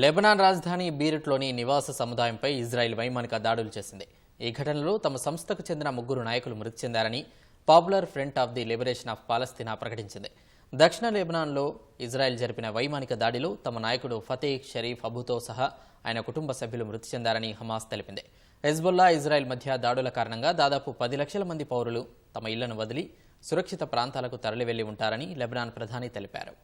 Lebanon రాజధాని బీరుట్లోని నివాస సముదాయంపై Israel వైమానిక దాడులు చేసింది. ఈ ఘటనలో తమ సంస్థకు చెందిన ముగ్గురు నాయకులు మృతి చెందారని popular front of the liberation of Palestine ప్రకటించింది. దక్షిణ లెబనాన్లో ఇజ్రాయెల్ జరిపిన వైమానిక దాడిలో తమ నాయకుడు ఫతేహ్ షరీఫ్ అబుతో సహా ఆయన కుటుంబ సభ్యులు మృతి చెందారని హమాస్ తెలిపింది. హెజ్బుల్లా ఇజ్రాయెల్ మధ్య దాడుల కారణంగా దాదాపు పది లక్షల మంది పౌరులు తమ ఇళ్ళను వదిలి సురక్షిత ప్రాంతాలకు తరలివెళ్ళి ఉంటారని లెబనాన్ ప్రధాని తెలిపారు.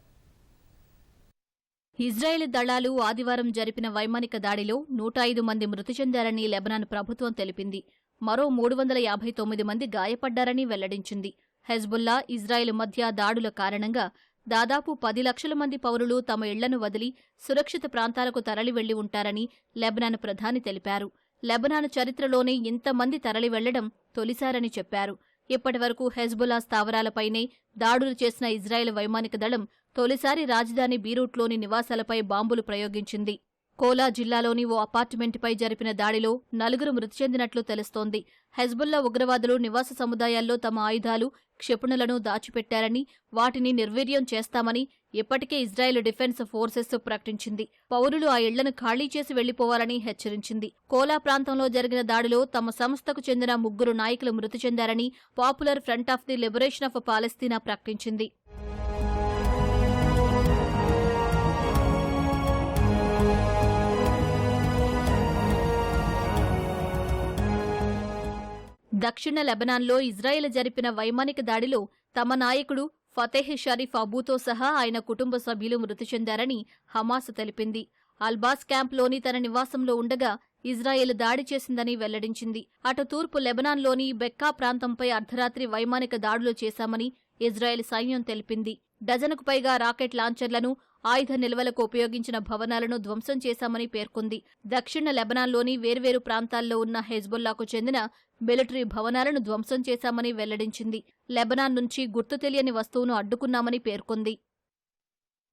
ఇజ్రాయెల్ దళాలు ఆదివారం జరిపిన వైమానిక దాడిలో నూట ఐదు మంది మృతి చెందారని లెబనాన్ ప్రభుత్వం తెలిపింది. మరో మూడు వందల యాభై తొమ్మిది మంది గాయపడ్డారని వెల్లడించింది. హెజ్బుల్లా ఇజ్రాయెల్ మధ్య దాడుల కారణంగా దాదాపు పది లక్షల మంది పౌరులు తమ ఇళ్ళను వదిలి సురక్షిత ప్రాంతాలకు తరలి వెళ్ళి ఉంటారని లెబనాన్ ప్రధాని తెలిపారు. లెబనాన్ చరిత్రలోనే ఇంతమంది తరలి వెళ్ళడం తొలిసారని చెప్పారు. ఇప్పటివరకు హెజ్బుల్లా స్థావరాలపైనే దాడులు చేసిన ఇజ్రాయెల్ వైమానిక దళం తొలిసారి రాజధాని బీరూట్లోని నివాసాలపై బాంబులు ప్రయోగించింది. కోలా జిల్లాలోని ఓ అపార్ట్మెంట్పై జరిపిన దాడిలో నలుగురు మృతి చెందినట్లు తెలుస్తోంది. హెజ్బుల్లా ఉగ్రవాదులు నివాస సముదాయాల్లో తమ ఆయుధాలు క్షిపణులను దాచిపెట్టారని వాటిని నిర్వీర్యం చేస్తామని ఇప్పటికే ఇజ్రాయెల్ డిఫెన్స్ ఫోర్సెస్ ప్రకటించింది. పౌరులు ఆ ఇళ్ళను ఖాళీ చేసి వెళ్ళిపోవాలని హెచ్చరించింది. కోలా ప్రాంతంలో జరిగిన దాడిలో తమ సంస్థకు చెందిన ముగ్గురు నాయకులు మృతి చెందారని popular front of the liberation of Palestine ప్రకటించింది. దక్షిణ లెబనాన్లో ఇజ్రాయెల్ జరిపిన వైమానిక దాడిలో తమ నాయకుడు ఫతేహ్ షరీఫ్ అబూతో సహా ఆయన కుటుంబ సభ్యులు మృతి చెందారని హమాస్ తెలిపింది. అల్బాస్ క్యాంప్లోని తన నివాసంలో ఉండగా ఇజ్రాయెల్ దాడి చేసిందని వెల్లడించింది. అటు తూర్పు లెబనాన్లోని బెక్కా ప్రాంతంపై అర్ధరాత్రి వైమానిక దాడులు చేశామని ఇజ్రాయెల్ సైన్యం తెలిపింది. డజనుకు పైగా రాకెట్ లాంచర్లను ఆయుధ నిల్వలకు ఉపయోగించిన భవనాలను ధ్వంసం చేశామని పేర్కొంది. దక్షిణ లెబనాన్లోని వేర్వేరు ప్రాంతాల్లో ఉన్న హెజ్బుల్లాకు చెందిన మిలిటరీ భవనాలను ధ్వంసం చేశామని వెల్లడించింది. లెబనాన్ నుంచి గుర్తు తెలియని వస్తువును అడ్డుకున్నామని పేర్కొంది.